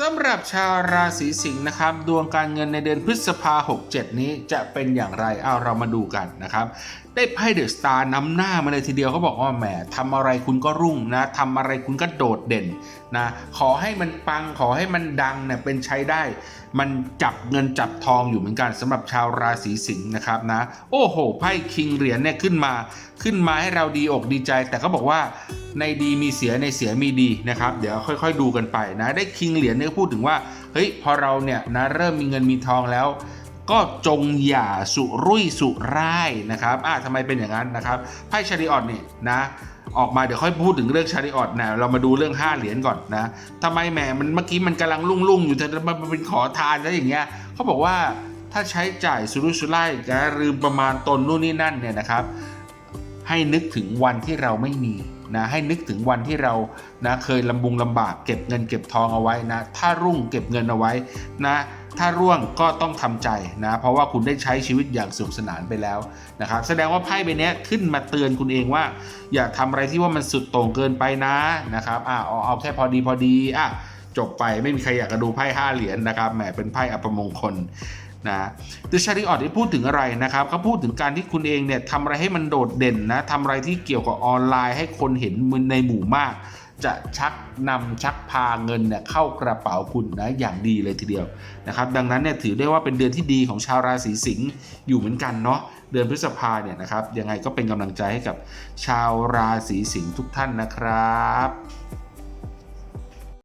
สำหรับชาวราศีสิงห์นะครับ ดวงการเงินในเดือนพฤษภา 67 นี้จะเป็นอย่างไรเอาเรามาดูกันนะครับ ได้ไพ่เดอะสตาร์นำหน้ามาเลยทีเดียวเขาบอกว่าแหมทำอะไรคุณก็รุ่งนะทำอะไรคุณก็โดดเด่นนะขอให้มันปังขอให้มันดังเนี่ยเป็นใช้ได้ มันจับเงินจับทองอยู่เหมือนกันสำหรับชาวราศีสิงห์นะครับนะ โอ้โหไพ่คิงเหรียญเนี่ยขึ้นมา ขึ้นมาให้เราดีอกดีใจ แต่เขาบอกว่า ในดีมีเสียในเสียมีดีนะครับเดี๋ยวค่อยๆดูกันไปนะได้คิงเหรียญเนี่ยพูดถึงว่าเฮ้ยพอเราเนี่ยนะเริ่มมีเงินมีทองแล้ว ก็จงอย่าสุรุ่ยสุร่ายนะครับอ่าทำไมเป็นอย่างนั้นนะครับไพ่ชาริออตเนี่ยนะออกมาเดี๋ยวค่อยพูดถึงเรื่องชาริออตนะเรามาดูเรื่อง 5 เหรียญก่อนนะทำไมแหมมันเมื่อกี้มันกำลังลุ่งๆอยู่แต่มันเป็นขอทานแล้วอย่างเงี้ยเขาบอกว่าถ้าใช้จ่ายสุรุ่ยสุร่ายนะลืมประมาณตนนู่นนี่นั่นเนี่ยนะครับให้นึกถึงวันที่เราไม่มี นะให้นึกถึงวันที่เรานะเคยลำบุงลำบากเก็บเงินเก็บทองเอาไว้นะถ้ารุ่งเก็บเงินเอาไว้นะถ้าร่วงก็ต้องทำใจนะเพราะว่าคุณได้ใช้ชีวิตอย่างสุขสนานไปแล้วนะครับแสดงว่าไพ่ใบนี้ขึ้นมาเตือนคุณเองว่า อย่าทำอะไรที่ว่ามันสุดโต่งเกินไปนะนะครับอ่าเอาเอาแค่พอดีพอดีอะ จบไปไม่มีใครอยากจะดูไพ่ห้าเหรียญนะครับแหมเป็นไพ่อัปมงคลนะดิชาริออดได้พูดถึงอะไรนะครับเขาพูดถึงการที่คุณเองเนี่ยทำอะไรให้มันโดดเด่นนะทำอะไรที่เกี่ยวกับออนไลน์ให้คนเห็นมึนในหมู่มาก จะชักนำชักพาเงินเนี่ยเข้ากระเป๋าคุณนะอย่างดีเลยทีเดียวนะครับดังนั้นเนี่ยถือได้ว่าเป็นเดือนที่ดีของชาวราศีสิงห์อยู่เหมือนกันเนาะเดือนพฤษภาเนี่ยนะครับยังไงก็เป็นกำลังใจให้กับชาวราศีสิงห์ทุกท่านนะครับ